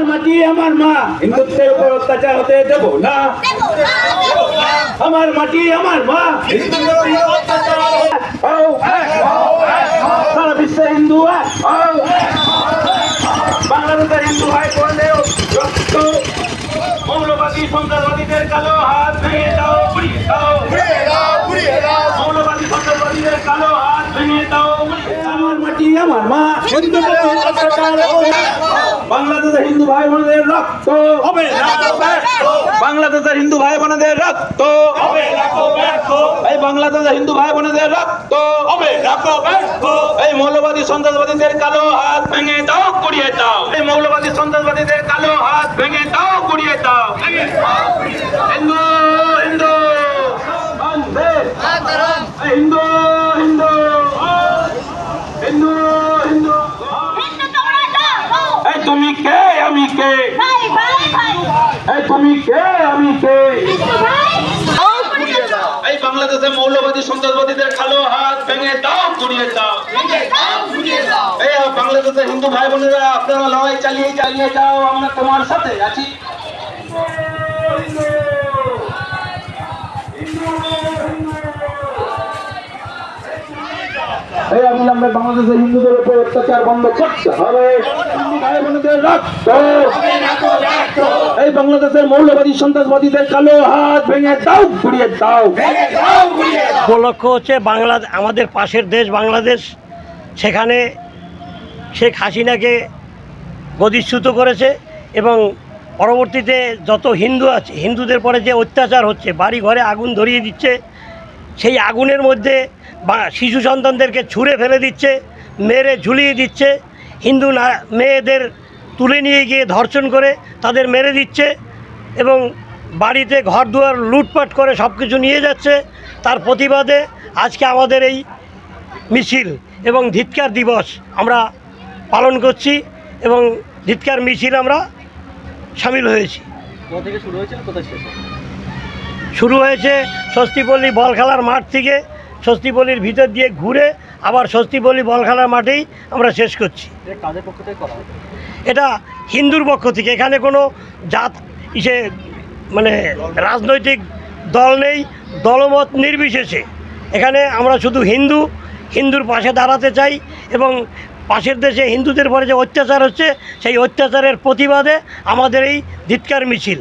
আমার মাটি আমার মা? হিন্দুত্বের উপর অত্যাচার হতে দেব না। আমার মাটি আমার মা? হও, সারা বিশ্বে হিন্দু হও। বাংলাদেশের হিন্দু ভাই বোনদের মৌলবাদী সন্ত্রাসবাদীদের কালো হাত ভেঙে দাও পুড়িয়ে দাও। মৌলবাদী সন্ত্রাসবাদীদের কালো হাত ভেঙে দাও আমার মাটি আমার মা? না। বাংলাদেশের হিন্দু ভাই বোনদের রক্ত হবে বাংলাদেশের হিন্দু ভাই বোনদের রক্ত হবে। এই বাংলাদেশের হিন্দু ভাই বোনদের রক্ত হবে এই মৌলবাদী সন্ত্রাসবাদীদের কালো হাত ভেঙে দাও কুড়িয়ে দাও এই মৌলবাদী সন্ত্রাসবাদীদের কালো হাত ভেঙে দাও কুড়িয়ে দাও হিন্দু হিন্দু বন্দে। এই হিন্দু হিন্দু হিন্দু হিন্দু হিন্দু তোমরা যাও এই তুমি কে আমি কে ভাই ভাই ভাই এই তুমি কে আমি কে হিন্দু ভাই ও পুড়িয়ে দাও এই বাংলাদেশে মৌলবাদী সন্ত্রাসবাদীদের কালো হাত ভেঙে দাও কুড়িয়ে দাও। এই বাংলাদেশের হিন্দু ভাই বোনেরা আপনারা লড়াই চালিয়ে চালিয়ে যাও আমরা তোমার সাথে আছি। এই অবিলম্বে বাংলাদেশের হিন্দুদের উপর অত্যাচার বন্ধ করতে হবে। হিন্দু ভাই বোনেদের রক্ত। এই বাংলাদেশের মৌলবাদী সন্ত্রাসবাদীদের কালো হাত ভেঙে দাও ঘুরিয়ে দাও। উপলক্ষ হচ্ছে বাংলা আমাদের পাশের দেশ বাংলাদেশ। সেখানে শেখ হাসিনাকে গদিচ্যুত করেছে এবং পরবর্তীতে যত হিন্দু আছে হিন্দুদের পরে যে অত্যাচার হচ্ছে বাড়ি ঘরে আগুন ধরিয়ে দিচ্ছে সেই আগুনের মধ্যে বা- শিশু সন্তানদেরকে ছুঁড়ে ফেলে দিচ্ছে মেরে ঝুলিয়ে দিচ্ছে। হিন্দু না মেয়েদের তুলে নিয়ে গিয়ে ধর্ষণ করে তাদের মেরে দিচ্ছে এবং বাড়িতে ঘর দুয়ার লুটপাট করে সব কিছু নিয়ে যাচ্ছে। তার প্রতিবাদে আজকে আমাদের এই মিছিল এবং ধিৎকার দিবস আমরা পালন করছি এবং ধিৎকার মিছিল আমরা সামিল হয়েছি। শুরু হয়েছে স্বস্তিপল্লী বল খেলার মাঠ থেকে। ষষ্ঠীপল্লীর ভিতর দিয়ে ঘুরে আবার স্বস্তিপল্লী বল খেলার মাঠেই আমরা শেষ করছি। এটা হিন্দুর পক্ষ থেকে। এখানে কোনো জাত, ইসে মানে রাজনৈতিক দল নেই, দলমত নির্বিশেষে। এখানে আমরা শুধু হিন্দু, হিন্দুর পাশে দাঁড়াতে চাই এবং পাশের দেশে হিন্দুদের পরে যে অত্যাচার হচ্ছে, সেই অত্যাচারের প্রতিবাদে আমাদের এই ধিৎকার মিছিল।